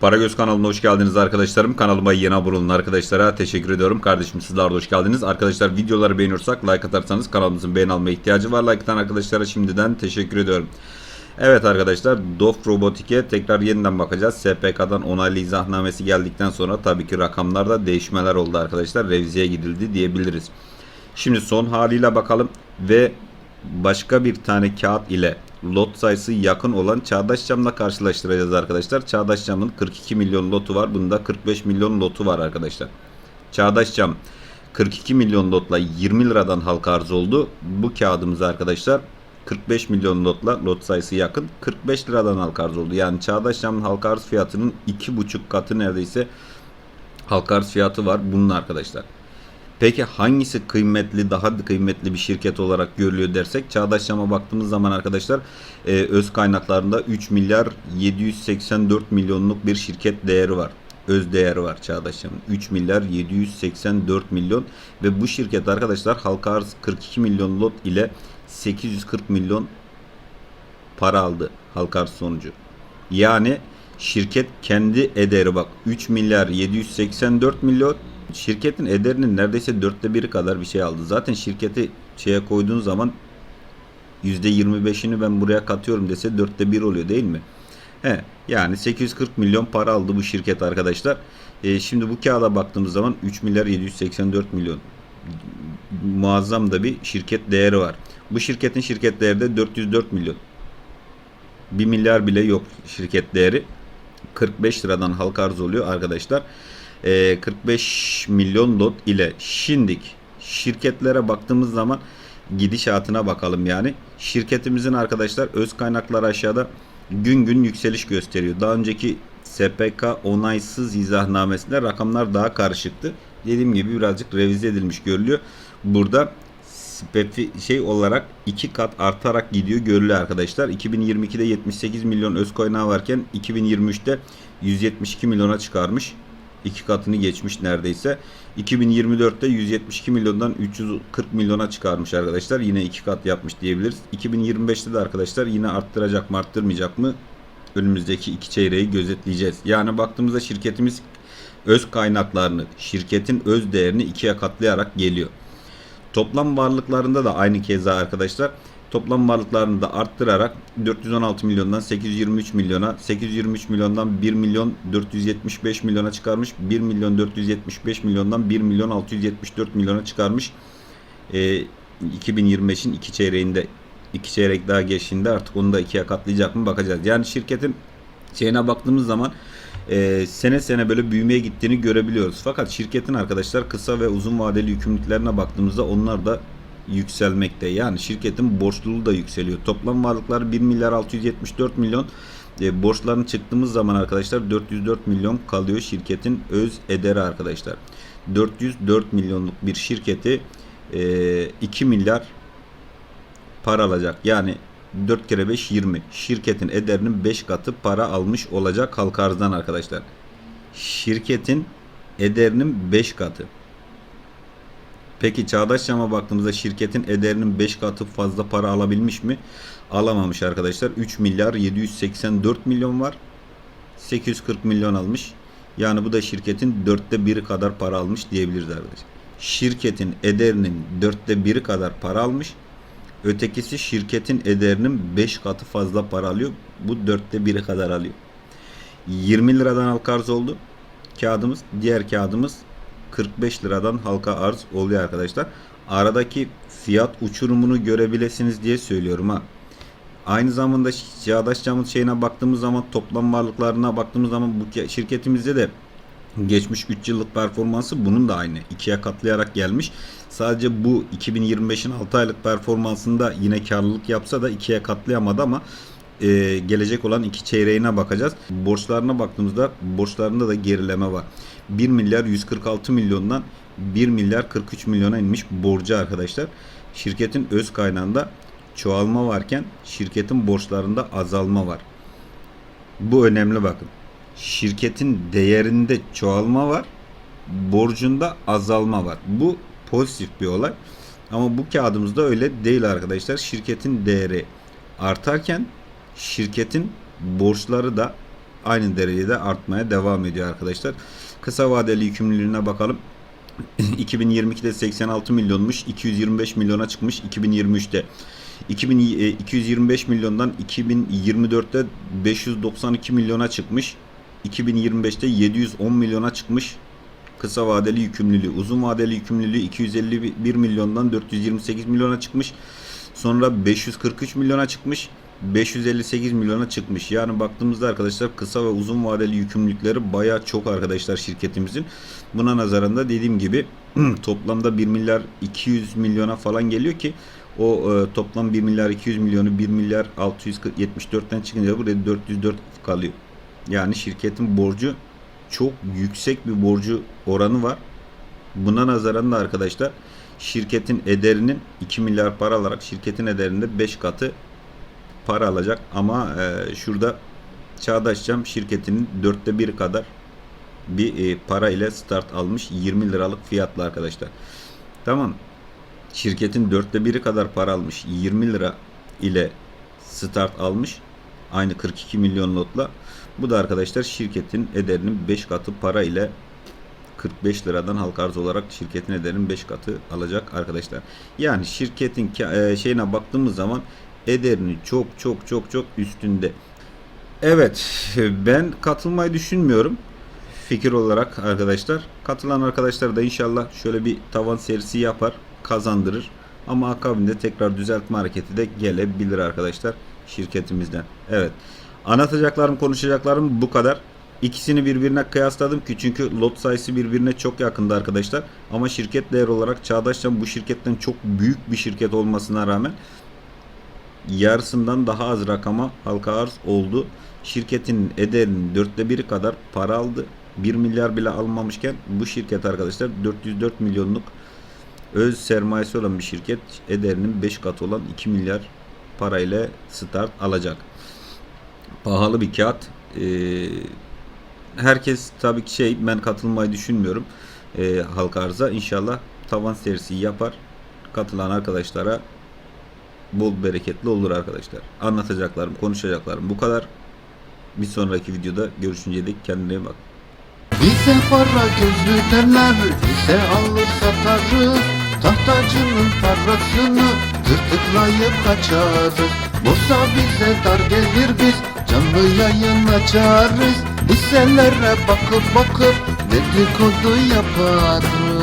Paragöz kanalına hoş geldiniz arkadaşlarım. Kanalıma yeni abone arkadaşlara teşekkür ediyorum. Kardeşim sizler de hoş geldiniz. Arkadaşlar videoları beğeniyorsak like atarsanız kanalımızın beğen almaya ihtiyacı var. Like atan arkadaşlara şimdiden teşekkür ediyorum. Evet arkadaşlar Dof Robotik'e tekrar yeniden bakacağız. SPK'dan onaylı izahnamesi geldikten sonra tabii ki rakamlarda değişmeler oldu arkadaşlar. Reviziye gidildi diyebiliriz. Şimdi son haliyle bakalım ve başka bir tane kağıt ile lot sayısı yakın olan Çağdaş Cam'la karşılaştıracağız arkadaşlar. Çağdaş Cam'ın 42 milyon lotu var. Bunda 45 milyon lotu var arkadaşlar. Çağdaş Cam 42 milyon lotla 20 liradan halka arz oldu. Bu kağıdımız arkadaşlar 45 milyon lotla lot sayısı yakın 45 liradan halka arz oldu. Yani Çağdaş Cam'ın halka arz fiyatının 2,5 katı neredeyse halka arz fiyatı var bunun arkadaşlar. Peki hangisi kıymetli, daha kıymetli bir şirket olarak görülüyor dersek Çağdaş baktığımız zaman arkadaşlar e, öz kaynaklarında 3 milyar 784 milyonluk bir şirket değeri var. Öz değeri var Çağdaş Cam'ın. 3 milyar 784 milyon ve bu şirket arkadaşlar halka arz 42 milyon lot ile 840 milyon para aldı halka arz sonucu. Yani şirket kendi ederi bak 3 milyar 784 milyon şirketin ederinin neredeyse dörtte biri kadar bir şey aldı. Zaten şirketi şeye koyduğun zaman %25'ini ben buraya katıyorum dese dörtte bir oluyor değil mi? He, yani 840 milyon para aldı bu şirket arkadaşlar. E, şimdi bu kağıda baktığımız zaman 3 milyar 784 milyon muazzam da bir şirket değeri var. Bu şirketin şirket değeri de 404 milyon. 1 milyar bile yok şirket değeri. 45 liradan halka arz oluyor arkadaşlar. Ee, 45 milyon lot ile şimdik şirketlere baktığımız zaman gidişatına bakalım yani. Şirketimizin arkadaşlar öz kaynakları aşağıda gün gün yükseliş gösteriyor. Daha önceki SPK onaysız izahnamesinde rakamlar daha karışıktı. Dediğim gibi birazcık revize edilmiş görülüyor. Burada şey olarak iki kat artarak gidiyor görülüyor arkadaşlar. 2022'de 78 milyon öz kaynağı varken 2023'te 172 milyona çıkarmış. İki katını geçmiş neredeyse. 2024'te 172 milyondan 340 milyona çıkarmış arkadaşlar. Yine iki kat yapmış diyebiliriz. 2025'te de arkadaşlar yine arttıracak mı arttırmayacak mı önümüzdeki iki çeyreği gözetleyeceğiz. Yani baktığımızda şirketimiz öz kaynaklarını, şirketin öz değerini ikiye katlayarak geliyor. Toplam varlıklarında da aynı keza arkadaşlar. Toplam varlıklarını da arttırarak 416 milyondan 823 milyona, 823 milyondan 1 milyon 475 milyona çıkarmış. 1 milyon 475 milyondan 1 milyon 674 milyona çıkarmış. Ee, 2025'in iki çeyreğinde iki çeyrek daha geçtiğinde artık onu da ikiye katlayacak mı bakacağız. Yani şirketin şeyine baktığımız zaman e, sene sene böyle büyümeye gittiğini görebiliyoruz. Fakat şirketin arkadaşlar kısa ve uzun vadeli yükümlülüklerine baktığımızda onlar da yükselmekte. Yani şirketin borçluluğu da yükseliyor. Toplam varlıkları 1 milyar 674 milyon. E, borçlarını çıktığımız zaman arkadaşlar 404 milyon kalıyor şirketin öz ederi arkadaşlar. 404 milyonluk bir şirketi e, 2 milyar para alacak. Yani 4 kere 5 20. Şirketin ederinin 5 katı para almış olacak halka arzdan arkadaşlar. Şirketin ederinin 5 katı. Peki Çağdaş Cam'a baktığımızda şirketin ederinin 5 katı fazla para alabilmiş mi? Alamamış arkadaşlar. 3 milyar 784 milyon var. 840 milyon almış. Yani bu da şirketin dörtte biri kadar para almış diyebiliriz arkadaşlar. Şirketin ederinin dörtte biri kadar para almış. Ötekisi şirketin ederinin 5 katı fazla para alıyor. Bu dörtte biri kadar alıyor. 20 liradan halka arz oldu. Kağıdımız. Diğer kağıdımız 45 liradan halka arz oluyor arkadaşlar. Aradaki fiyat uçurumunu görebilirsiniz diye söylüyorum ha. Aynı zamanda Çağdaş Cam'ın şeyine baktığımız zaman toplam varlıklarına baktığımız zaman bu şirketimizde de geçmiş 3 yıllık performansı bunun da aynı. ikiye katlayarak gelmiş. Sadece bu 2025'in 6 aylık performansında yine karlılık yapsa da ikiye katlayamadı ama e, gelecek olan iki çeyreğine bakacağız. Borçlarına baktığımızda borçlarında da gerileme var. 1 milyar 146 milyondan 1 milyar 43 milyona inmiş borcu arkadaşlar. Şirketin öz kaynağında çoğalma varken şirketin borçlarında azalma var. Bu önemli bakın. Şirketin değerinde çoğalma var. Borcunda azalma var. Bu pozitif bir olay. Ama bu kağıdımızda öyle değil arkadaşlar. Şirketin değeri artarken şirketin borçları da aynı derecede artmaya devam ediyor arkadaşlar. Kısa vadeli yükümlülüğüne bakalım. 2022'de 86 milyonmuş, 225 milyona çıkmış 2023'te. 2000, e, 225 milyondan 2024'te 592 milyona çıkmış. 2025'te 710 milyona çıkmış. Kısa vadeli yükümlülüğü, uzun vadeli yükümlülüğü 251 milyondan 428 milyona çıkmış. Sonra 543 milyona çıkmış. 558 milyona çıkmış. Yani baktığımızda arkadaşlar kısa ve uzun vadeli yükümlülükleri bayağı çok arkadaşlar şirketimizin. Buna nazaran da dediğim gibi toplamda 1 milyar 200 milyona falan geliyor ki o e, toplam 1 milyar 200 milyonu 1 milyar 674'ten çıkınca buraya 404 kalıyor. Yani şirketin borcu çok yüksek bir borcu oranı var. Buna nazaran da arkadaşlar şirketin ederinin 2 milyar para alarak şirketin ederinde 5 katı para alacak ama e, şurada Çağdaş Cam şirketinin dörtte bir kadar bir e, para ile start almış 20 liralık fiyatla arkadaşlar. Tamam. Şirketin dörtte biri kadar para almış 20 lira ile start almış. Aynı 42 milyon lotla. Bu da arkadaşlar şirketin ederinin 5 katı para ile 45 liradan halka arz olarak şirketin ederinin 5 katı alacak arkadaşlar. Yani şirketin e, şeyine baktığımız zaman ederinin çok çok çok çok üstünde. Evet ben katılmayı düşünmüyorum fikir olarak arkadaşlar. Katılan arkadaşlar da inşallah şöyle bir tavan serisi yapar kazandırır. Ama akabinde tekrar düzeltme hareketi de gelebilir arkadaşlar şirketimizden. Evet. Anlatacaklarım, konuşacaklarım bu kadar. İkisini birbirine kıyasladım ki çünkü lot sayısı birbirine çok yakındı arkadaşlar. Ama şirket değer olarak Çağdaş'tan bu şirketten çok büyük bir şirket olmasına rağmen yarısından daha az rakama halka arz oldu. Şirketin ederinin dörtte biri kadar para aldı. 1 milyar bile almamışken bu şirket arkadaşlar 404 milyonluk öz sermayesi olan bir şirket ederinin 5 katı olan 2 milyar parayla start alacak. Pahalı bir kağıt. Ee, herkes tabii ki şey ben katılmayı düşünmüyorum ee, halka arza. İnşallah tavan serisi yapar. Katılan arkadaşlara bol bereketli olur arkadaşlar. Anlatacaklarım, konuşacaklarım bu kadar. Bir sonraki videoda görüşünceye dek kendine bak. Bize para gözlü derler, bize alır satarız Tahtacının parasını tırtıklayıp kaçarız Borsa bize dar gelir biz canlı yayın açarız Hisselere bakıp bakıp dedikodu yaparız